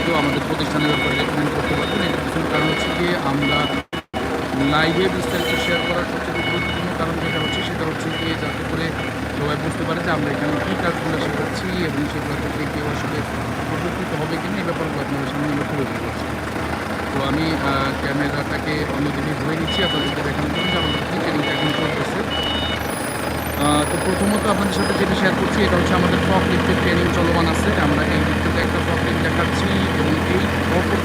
তাদেরকেও আমাদের প্রতিষ্ঠানের ব্যাপারে রেকমেন্ড করতে পারবেন। এর পিছনে কারণ হচ্ছে গিয়ে আমরা লাইভে বিস্তারিত শেয়ার করার সবচেয়ে গুরুত্বপূর্ণ কারণ যেটা হচ্ছে সেটা হচ্ছে গিয়ে যাতে করে সবাই বুঝতে পারে যে আমরা এখানে কী কাজগুলো শেখাচ্ছি এবং সেগুলো থেকে কেউ আসলে উপকৃত হবে কিনা এই ব্যাপারগুলো আপনাদের সামনে আমরা তুলে ধরছি তো আমি ক্যামেরাটাকে অন্যদিকে ধরে নিচ্ছি, আপনাদেরকে দেখানোর জন্য আমাদের কী ট্রেনিংটা এখন তো প্রথমত আপনাদের সাথে যেটা শেয়ার করছি, এটা হচ্ছে আমাদের ফক লিফটের ট্রেনিং চলমান আছে। আমরা এই লিফটে একটা ফক লিফট দেখাচ্ছি এবং এই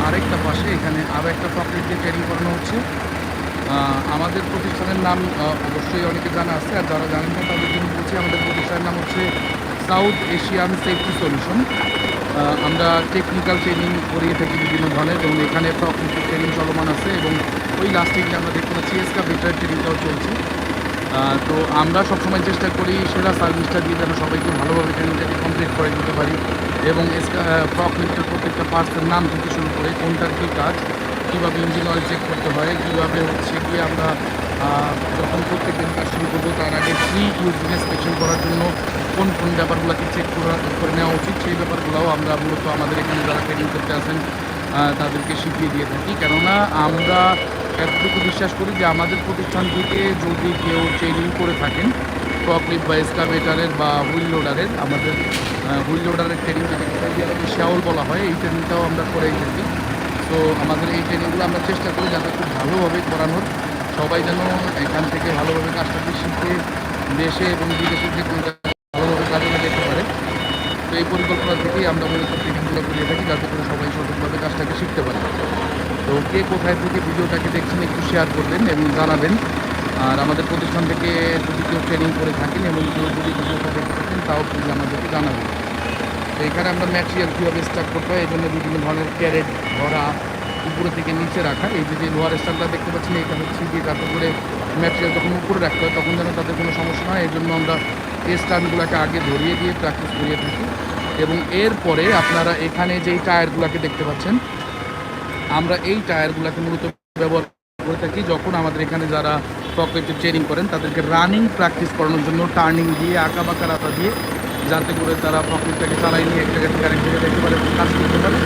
আরেকটা পাশে এখানে আরও একটা ফক লিফটের ট্রেনিং করানো হচ্ছে। আমাদের প্রতিষ্ঠানের নাম অবশ্যই অনেকে জানা আছে, আর যারা জানেন না তাদের জন্য বলছি, আমাদের প্রতিষ্ঠানের নাম হচ্ছে সাউথ এশিয়ান সেফটি সলিউশন আমরা টেকনিক্যাল ট্রেনিং করিয়ে থাকি বিভিন্ন ধরনের এবং এখানে ফক লিফটের ট্রেনিং চলমান আছে এবং ওই লাস্টে আমরা দেখতে পাচ্ছি এসকা বেটার ট্রেনিংটাও চলছে। তো আমরা সবসময় চেষ্টা করি সেরা সার্ভিসটা দিয়ে যেন সবাইকে ভালোভাবে ট্রেনিংটাকে কমপ্লিট করে দিতে পারি এবং ফ্রক লিফটের প্রত্যেকটা পার্টসের নাম থেকে শুরু করে কোনটার কী কাজ, কীভাবে ইঞ্জিন অয়েল চেক করতে হয়, কীভাবে হচ্ছে গিয়ে আমরা যখন প্রত্যেক দিন কাজ শুরু করব তার আগে ফ্রি ইউজিং ইন্সপেকশন করার জন্য কোন কোন ব্যাপারগুলোকে চেক করে নেওয়া উচিত, সেই ব্যাপারগুলোও আমরা মূলত আমাদের এখানে যারা ট্রেনিং করতে আসেন তাদেরকে শিখিয়ে দিয়ে থাকি। কেননা আমরা এতটুকু বিশ্বাস করি যে আমাদের প্রতিষ্ঠান থেকে যদি কেউ ট্রেনিং করে থাকেন প্রকলিপ বা এসকাভেটারের বা হুইল লোডারের আমাদের হুইল লোডারের ট্রেনিং যেটাকে শ্যাওল বলা হয়, এই ট্রেনিংটাও আমরা করেই থাকি। তো আমাদের এই ট্রেনিংগুলো আমরা চেষ্টা করি যাতে খুব ভালোভাবে করানোর সবাই যেন এখান থেকে ভালোভাবে কাজটাকে শিখে, দেশে এবং বিদেশে যে ভালোভাবে কাজে লাগাতে পারে। তো এই পরিকল্পনা থেকেই আমরা মূলত ট্রেনিংগুলো করিয়ে থাকি যাতে করে সবাই সঠিকভাবে কাজটাকে শিখতে পারে। তো কে কোথায় থেকে ভিডিওটাকে দেখছেন একটু শেয়ার করবেন এবং জানাবেন। আর আমাদের প্রতিষ্ঠান থেকে যদি কেউ ট্রেনিং করে থাকেন এবং কেউ যদি ভিডিওটা দেখে থাকেন, তাও প্লিজ আমাদেরকে জানাবেন। তো এখানে আমরা ম্যাটেরিয়াল কীভাবে স্টার্ট করতে হয়, এই জন্য বিভিন্ন ধরনের ক্যারেট ধরা উপরে থেকে নিচে রাখা। এই যে যে লোহার স্ট্যান্ডটা দেখতে পাচ্ছেন, এটা হচ্ছে যে যাতে করে ম্যাটেরিয়াল যখন উপরে রাখতে হয়, তখন যেন তাদের কোনো সমস্যা হয়। এই জন্য আমরা এই স্ট্যান্ডগুলোকে আগে ধরিয়ে দিয়ে প্র্যাকটিস করিয়ে থাকি। এবং এরপরে আপনারা এখানে যেই টায়ারগুলোকে দেখতে পাচ্ছেন আমরা এই টায়ারগুলোকে মূলত ব্যবহার করে থাকি। যখন আমাদের এখানে যারা পকেটে ট্রেনিং করেন, তাদেরকে রানিং প্র্যাকটিস করানোর জন্য টার্নিং দিয়ে আঁকা বাঁকা রাতা দিয়ে, যাতে করে তারা পকেটটাকে চালাই নিয়ে এক জায়গা থেকে আরেক জায়গায় দেখতে পারে কাজ করতে পারে।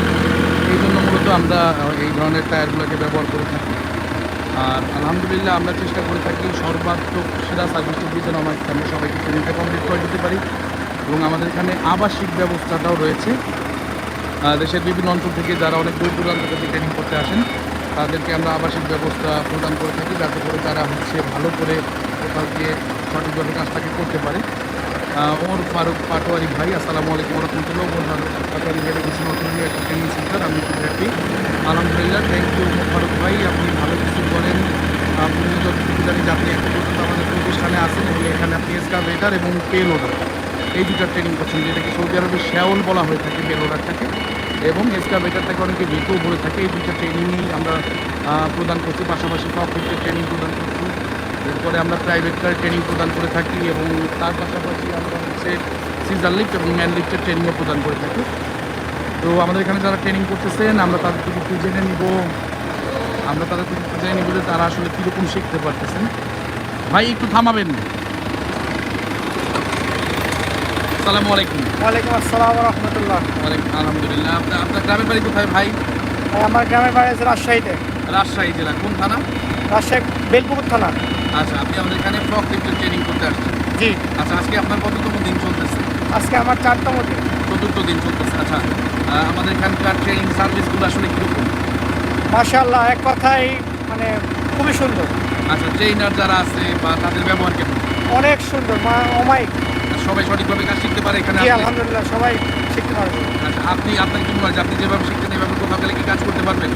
এই জন্য মূলত আমরা এই ধরনের টায়ারগুলোকে ব্যবহার করে থাকি। আর আলহামদুলিল্লাহ আমরা চেষ্টা করে থাকি সর্বাত্মক সেরা সার্ভিসটা দিয়ে যেন আমার আমরা সবাইকে ট্রেনিংটা কমপ্লিট করে দিতে পারি। এবং আমাদের এখানে আবাসিক ব্যবস্থাটাও রয়েছে। দেশের বিভিন্ন অঞ্চল থেকে যারা অনেক দূর দূরান্ত থেকে ট্রেনিং করতে আসেন, তাদেরকে আমরা আবাসিক ব্যবস্থা প্রদান করে থাকি যাতে করে তারা হচ্ছে ভালো করে কোথাও গিয়ে সঠিকভাবে কাজটাকে করতে পারে। ওমর ফারুক পাটোয়ারি ভাই, আসসালামু আলাইকুম রহমতুল্লাহ ওমর ফারুক পাটোয়ারি ভাই দিয়েছেন নতুন একটা ট্রেনিং সেন্টার আমি খুব হ্যাপি আলহামদুলিল্লাহ থ্যাংক ইউ ফারুক ভাই, আপনি ভালো কিছু করেন আপনি যতটুকু জানি যে আপনি এখন পর্যন্ত আমাদের প্রতিষ্ঠানে আসেন এবং এখানে আপনি এসকাভেটার এবং পে লোডার এই দুটো ট্রেনিং করছেন, যেটাকে সৌদি আরবে শ্যাওল বলা হয়ে থাকে পে এবং এসকাভেটারটাকে অনেকে ভেকেও বলে থাকে, এই দুটো ট্রেনিংই আমরা প্রদান করছি। পাশাপাশি সব কপিটের ট্রেনিং প্রদান করছি। এরপরে আমরা প্রাইভেট কার ট্রেনিং প্রদান করে থাকি এবং তার পাশাপাশি আমরা হচ্ছে সিজার লিফট এবং ম্যান লিফটের ট্রেনিংও প্রদান করে থাকি। তো আমাদের এখানে যারা ট্রেনিং করতেছেন, আমরা তাদের থেকে একটু জেনে নিব। আমরা তাদের থেকে একটু জেনে নিব যে তারা আসলে কীরকম শিখতে পারতেছেন। ভাই, একটু থামাবেন। আসসালামু আলাইকুম। ওয়ালাইকুম আসসালাম রহমতুল্লাহ। ওয়ালাইকুম আলহামদুলিল্লাহ। আপনার আপনার গ্রামের বাড়ি কোথায় ভাই? আমার গ্রামের বাড়ি আছে রাজশাহীতে। রাজশাহী জেলা। কোন থানা? রাজশাহী বেলপুকুর থানা। আচ্ছা আপনি আমাদের এখানে ফ্রক লিফটের ট্রেনিং করতে আসছেন। জি। আচ্ছা আজকে আপনার কততম দিন চলতেছে? আজকে আমার চারতম দিন। চতুর্থ দিন চলতেছে। আচ্ছা আমাদের এখানকার ট্রেনিং সার্ভিসগুলো আসলে কীরকম? মাশাআল্লাহ এক কথাই মানে খুবই সুন্দর। আচ্ছা ট্রেনার যারা আছে বা তাদের ব্যবহার কেমন? অনেক সুন্দর মা অমাইক সবাই সঠিকভাবে কাজ শিখতে পারে এখানে আলহামদুলিল্লাহ সবাই শিখতে পারবে। আচ্ছা আপনি আপনার কি মনে হয় আপনি যেভাবে শিখতেন এভাবে কোথাও গেলে কি কাজ করতে পারবেন?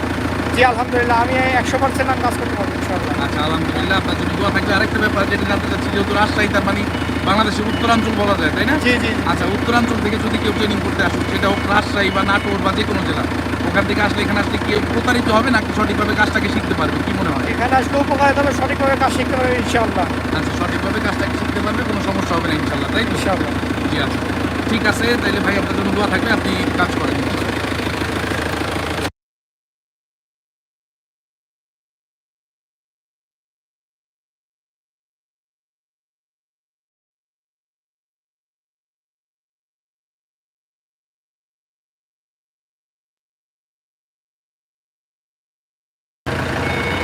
জি আলহামদুলিল্লাহ আমি একশো পার্সেন্ট কাজ করতে পারব ইনশাআল্লাহ। আচ্ছা আলহামদুলিল্লাহ আপনার যদি দোয়া থাকবে। আরেকটা ব্যাপার যেটা জানতে চাচ্ছি যেহেতু রাজশাহী তার মানে বাংলাদেশের উত্তরাঞ্চল বলা যায় তাই না? জি জি। আচ্ছা উত্তরাঞ্চল থেকে যদি কেউ ট্রেনিং করতে আসুক সেটা হোক রাজশাহী বা নাটোর বা যে কোনো জেলা ওখান থেকে আসলে এখানে আসলে কেউ প্রতারিত হবে নাকি সঠিকভাবে কাজটাকে শিখতে পারবে? কি মনে হয়? এখানে আসলে উপকার তবে সঠিকভাবে কাজ শিখতে পারবে ইনশাআল্লাহ। আচ্ছা সঠিকভাবে কাজটাকে শিখতে পারবে? কোনো সমস্যা হবে না ইনশাল্লাহ তাই তো? ইনশাআল্লাহ। জি আচ্ছা। ঠিক আছে তাইলে ভাই আপনার জন্য দোয়া থাকবে আপনি কাজ করেন।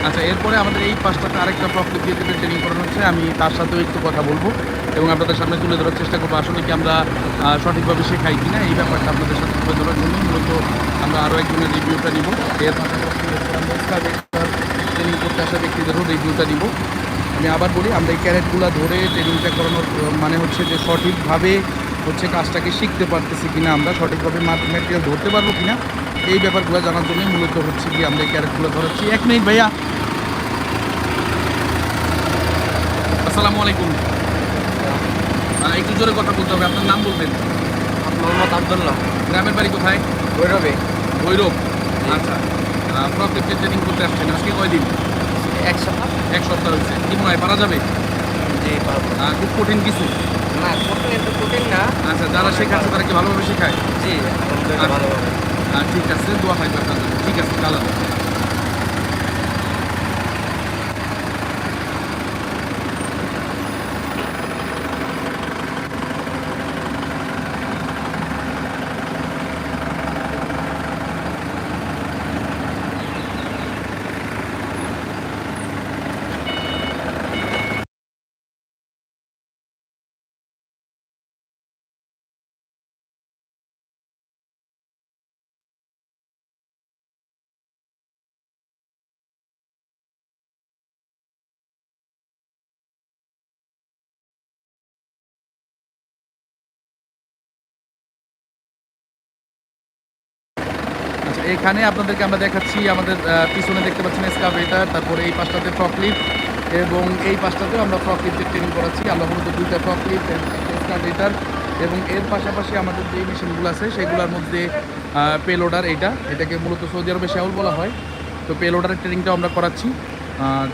আচ্ছা এরপরে আমাদের এই পাঁচটাতে আরেকটা প্রকৃতি দিয়ে ট্রেনিং করানো হচ্ছে, আমি তার সাথেও একটু কথা বলব এবং আপনাদের সামনে তুলে ধরার চেষ্টা করব। আসলে কি আমরা সঠিকভাবে শেখাই কি না এই ব্যাপারটা আপনাদের সাথে তুলে ধরার জন্য মূলত আমরা আরও একজনের রিভিউটা নিব। এর পাশাপাশি ট্রেনিং করতে আসা ব্যক্তিদেরও রিভিউটা নিব। আমি আবার বলি, আমরা এই ক্যারেটগুলো ধরে ট্রেনিংটা করানোর মানে হচ্ছে যে সঠিকভাবে হচ্ছে কাজটাকে শিখতে পারতেছি কিনা, আমরা সঠিকভাবে ম্যাটেরিয়াল ধরতে পারব কিনা এই ব্যাপারগুলো জানার জন্য মূলত হচ্ছে কি আমরা এই ক্যারেটগুলো ধরাচ্ছি এক মিনিট ভাইয়া। আসসালামু আলাইকুম। একটু জোরে কথা বলতে হবে আপনার নাম বলবেন? মোহাম্মদ আবদুল্লাহ। গ্রামের বাড়ি কোথায়? ভৈরবে। ভৈরব। আচ্ছা। প্রত্যেকটা ট্রেনিং করতে আসছেন আজকে কয়দিন? এক সপ্তাহ। এক সপ্তাহ হয়েছে। কি মনে হয় পারা যাবে? জি খুব কঠিন কিছু? না কঠিন একটু কঠিন না। আচ্ছা যারা শেখাচ্ছে তারা কি ভালোভাবে শেখায়? জি আচ্ছা। ভালোভাবে। ঠিক আছে দোয়া আপনার ঠিক আছে চালান আচ্ছা এখানে আপনাদেরকে আমরা দেখাচ্ছি আমাদের পিছনে দেখতে পাচ্ছেন এসকাভেটার তারপরে এই পাশটাতে ফ্রকলিফ্ট এবং এই পাশটাতেও আমরা ফ্রকলিফ্টের ট্রেনিং করাচ্ছি। মূলত দুইটা ফ্রকলিফ্ট এসকাভেটার এবং এর পাশাপাশি আমাদের যে মেশিনগুলো আছে, সেগুলোর মধ্যে পেলোডার এটা। এটাকে মূলত সৌদি আরবে শাউল বলা হয়। তো পেলোডারের ট্রেনিংটাও আমরা করাচ্ছি।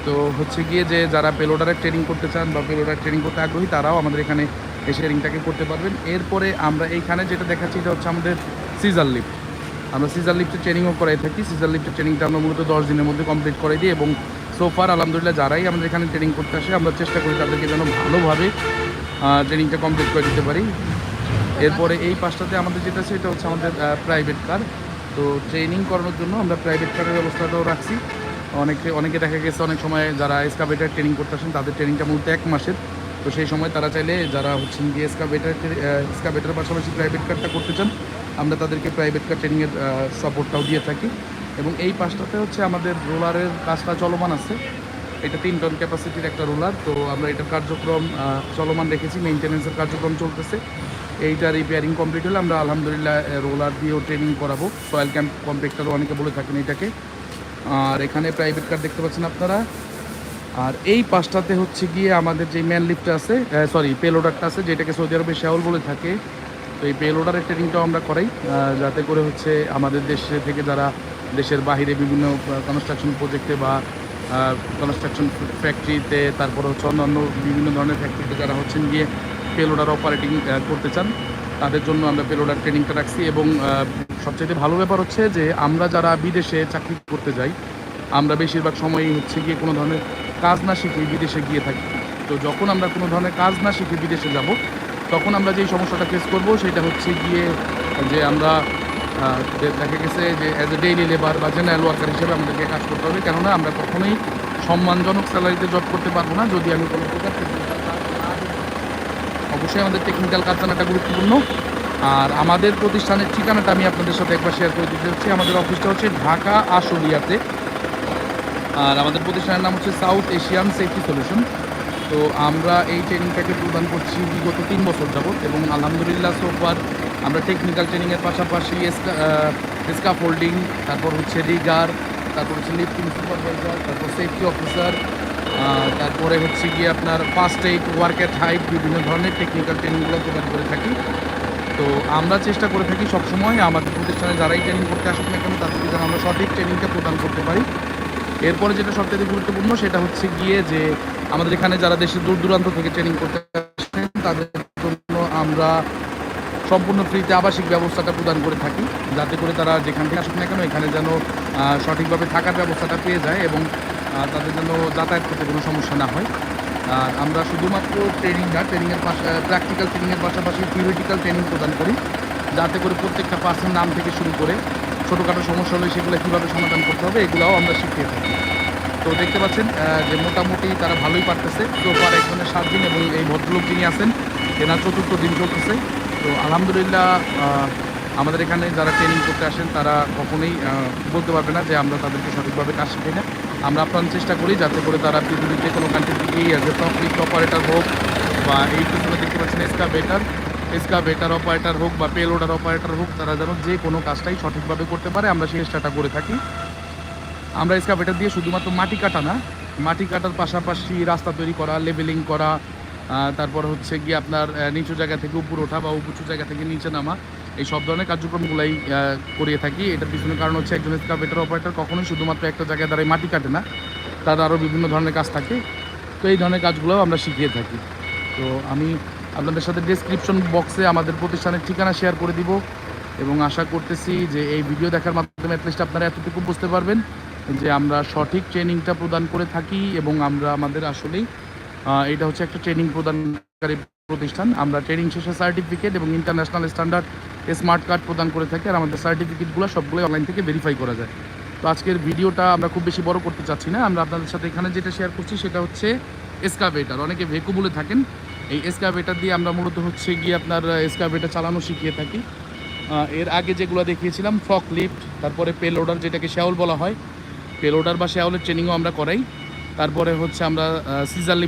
তো হচ্ছে গিয়ে যে যারা পেলোডারের ট্রেনিং করতে চান বা পেলোডার ট্রেনিং করতে আগ্রহী, তারাও আমাদের এখানে এই শেয়ারিংটাকে করতে পারবেন। এরপরে আমরা এইখানে যেটা দেখাচ্ছি, এটা হচ্ছে আমাদের সিজার লিফট আমরা সিজার লিফটের ট্রেনিংও করাই থাকি। সিজার লিফটের ট্রেনিংটা আমরা মূলত দশ দিনের মধ্যে কমপ্লিট করে দিই এবং সোফার আলহামদুলিল্লাহ যারাই আমাদের এখানে ট্রেনিং করতে আসে, আমরা চেষ্টা করি তাদেরকে যেন ভালোভাবে ট্রেনিংটা কমপ্লিট করে দিতে পারি। এরপরে এই পাঁচটাতে আমাদের যেটা এটা হচ্ছে আমাদের প্রাইভেট কার তো ট্রেনিং করানোর জন্য আমরা প্রাইভেট কারের ব্যবস্থাটাও রাখছি। অনেকে অনেকে দেখা গেছে অনেক সময় যারা এসকাভেটার ট্রেনিং করতে আসেন, তাদের ট্রেনিংটা মূলত এক মাসের। তো সেই সময় তারা চাইলে যারা হচ্ছেন গিয়ে এসকাভেটার এসকাভেটার পাশাপাশি প্রাইভেট কারটা করতে চান আমরা তাদেরকে প্রাইভেট কার ট্রেনিংয়ের সাপোর্টটাও দিয়ে থাকি। এবং এই পাঁচটাতে হচ্ছে আমাদের রোলারের কাজটা চলমান আছে। এটা তিন টন ক্যাপাসিটির একটা রোলার, তো আমরা এটার কার্যক্রম চলমান রেখেছি মেনটেন্যান্সের কার্যক্রম চলতেছে। এইটা রিপেয়ারিং কমপ্লিট হলে আমরা আলহামদুলিল্লাহ রোলার দিয়েও ট্রেনিং করাবো। সয়েল ক্যাম্প কম্প্লেক্টারও অনেকে বলে থাকেন এটাকে। আর এখানে প্রাইভেট কার দেখতে পাচ্ছেন আপনারা। আর এই পাঁচটাতে হচ্ছে গিয়ে আমাদের যে ম্যান লিফট আছে সরি পেলোডারটা আছে, যেটাকে সৌদি আরবে শ্যাওল বলে থাকে তো এই পেলোডারের ট্রেনিংটাও আমরা করাই যাতে করে হচ্ছে আমাদের দেশে থেকে যারা দেশের বাইরে বিভিন্ন কনস্ট্রাকশন প্রজেক্টে বা কনস্ট্রাকশন ফ্যাক্টরিতে তারপর হচ্ছে অন্যান্য বিভিন্ন ধরনের ফ্যাক্টরিতে যারা হচ্ছেন গিয়ে পেলোডার অপারেটিং করতে চান, তাদের জন্য আমরা পেলোডার ট্রেনিংটা রাখছি এবং সবচেয়ে ভালো ব্যাপার হচ্ছে যে আমরা যারা বিদেশে চাকরি করতে যাই, আমরা বেশিরভাগ সময়ই হচ্ছে গিয়ে কোনো ধরনের কাজ না শিখে বিদেশে গিয়ে থাকি। তো যখন আমরা কোনো ধরনের কাজ না শিখে বিদেশে যাব তখন আমরা যেই সমস্যাটা ফেস করব সেটা হচ্ছে গিয়ে যে আমরা দেখা গেছে যে অ্যাজ এ ডেইলি লেবার বা জেনারেল ওয়ার্কার হিসেবে আমাদেরকে কাজ করতে হবে। কেননা আমরা কখনোই সম্মানজনক স্যালারিতে জব করতে পারব না যদি আমি কোনো প্রকার। অবশ্যই আমাদের টেকনিক্যাল কারখানাটা গুরুত্বপূর্ণ। আর আমাদের প্রতিষ্ঠানের ঠিকানাটা আমি আপনাদের সাথে একবার শেয়ার করে দিতে হচ্ছে আমাদের অফিসটা হচ্ছে ঢাকা আশুলিয়াতে। আর আমাদের প্রতিষ্ঠানের নাম হচ্ছে সাউথ এশিয়ান সেফটি সলিউশন তো আমরা এই ট্রেনিংটাকে প্রদান করছি বিগত তিন বছর যাবত এবং আলহামদুলিল্লাহ সোফার আমরা টেকনিক্যাল ট্রেনিংয়ের পাশাপাশি এসকা ফোল্ডিং তারপর হচ্ছে রিগার তারপর হচ্ছে লিফটিং সুপারভাইজার তারপর সেফটি অফিসার তারপরে হচ্ছে গিয়ে আপনার first aid work at height বিভিন্ন ধরনের টেকনিক্যাল ট্রেনিংগুলো প্রদান করে থাকি। তো আমরা চেষ্টা করে থাকি সবসময় আমাদের প্রতিষ্ঠানে যারাই ট্রেনিং করতে আসুক না কেন, তাদেরকে যেন আমরা সঠিক ট্রেনিংটা প্রদান করতে পারি। এরপরে যেটা সবথেকে গুরুত্বপূর্ণ সেটা হচ্ছে গিয়ে যে আমাদের এখানে যারা দেশের দূর দূরান্ত থেকে ট্রেনিং করতে আসেন, তাদের জন্য আমরা সম্পূর্ণ ফ্রিতে আবাসিক ব্যবস্থাটা প্রদান করে থাকি। যাতে করে তারা যেখান থেকে আসুক না কেন এখানে যেন সঠিকভাবে থাকার ব্যবস্থাটা পেয়ে যায় এবং তাদের যেন যাতায়াত করতে কোনো সমস্যা না হয়। আর আমরা শুধুমাত্র ট্রেনিং না ট্রেনিংয়ের প্র্যাকটিক্যাল ট্রেনিংয়ের পাশাপাশি থিওরিটিক্যাল ট্রেনিং প্রদান করি। যাতে করে প্রত্যেকটা পার্সের নাম থেকে শুরু করে ছোটোখাটো সমস্যা হলে সেগুলো কীভাবে সমাধান করতে হবে, এগুলোও আমরা শিখিয়ে থাকি। তো দেখতে পাচ্ছেন যে মোটামুটি তারা ভালোই পারতেছে। তো পার একজনের সাত দিন এবং এই ভদ্রলোক যিনি আছেন এনার চতুর্থ দিন চলতেছে। তো আলহামদুলিল্লাহ আমাদের এখানে যারা ট্রেনিং করতে আসেন, তারা কখনোই বলতে পারবে না যে আমরা তাদেরকে সঠিকভাবে কাজ শিখাই না। আমরা আপনার চেষ্টা করি যাতে করে তারা পৃথিবীর যে কোনো কান্ট্রি থেকেই আছে টপিক অপারেটর হোক বা এই পিছনে দেখতে পাচ্ছেন এসকাভেটার এসকাভেটার অপারেটর হোক বা পেলোডার অপারেটর হোক তারা যেন যে কোনো কাজটাই সঠিকভাবে করতে পারে, আমরা সেই চেষ্টাটা করে থাকি। আমরা এসকাভেটার দিয়ে শুধুমাত্র মাটি কাটা না, মাটি কাটার পাশাপাশি রাস্তা তৈরি করা লেভেলিং করা তারপর হচ্ছে গিয়ে আপনার নিচু জায়গা থেকে উপর ওঠা বা উঁচু জায়গা থেকে নিচে নামা, এই সব ধরনের কার্যক্রমগুলাই করিয়ে থাকি। এটার পিছনে কারণ হচ্ছে একজন এসকাভেটার অপারেটর কখনোই শুধুমাত্র একটা জায়গায় দাঁড়িয়ে মাটি কাটে না, তার আরও বিভিন্ন ধরনের কাজ থাকে। তো এই ধরনের কাজগুলোও আমরা শিখিয়ে থাকি। তো আমি আপনাদের সাথে ডেসক্রিপশন বক্সে আমাদের প্রতিষ্ঠানের ঠিকানা শেয়ার করে দিব এবং আশা করতেছি যে এই ভিডিও দেখার মাধ্যমে অ্যাটলিস্ট আপনারা এতটুকু বুঝতে পারবেন যে আমরা সঠিক ট্রেনিংটা প্রদান করে থাকি এবং আমরা আমাদের আসলেই এটা হচ্ছে একটা ট্রেনিং প্রদানকারী প্রতিষ্ঠান। আমরা ট্রেনিং শেষে সার্টিফিকেট এবং ইন্টারন্যাশনাল স্ট্যান্ডার্ড স্মার্ট কার্ড প্রদান করে থাকি আর আমাদের সার্টিফিকেটগুলো সবগুলো অনলাইন থেকে ভেরিফাই করা যায়। তো আজকের ভিডিওটা আমরা খুব বেশি বড় করতে চাচ্ছি না। আমরা আপনাদের সাথে এখানে যেটা শেয়ার করছি সেটা হচ্ছে এসকাভেটার অনেকে ভেকু বলে থাকেন। এই এসকাভেটার দিয়ে আমরা মূলত হচ্ছে গিয়ে আপনার এসকাভেটার চালানো শিখিয়ে থাকি। এর আগে যেগুলো দেখিয়েছিলাম ফক লিফ্ট তারপরে পেলোডার যেটাকে শ্যাওল বলা হয় পেলোডার বা শ্যাওলের ট্রেনিংও আমরা করাই। তারপরে হচ্ছে আমরা সিজার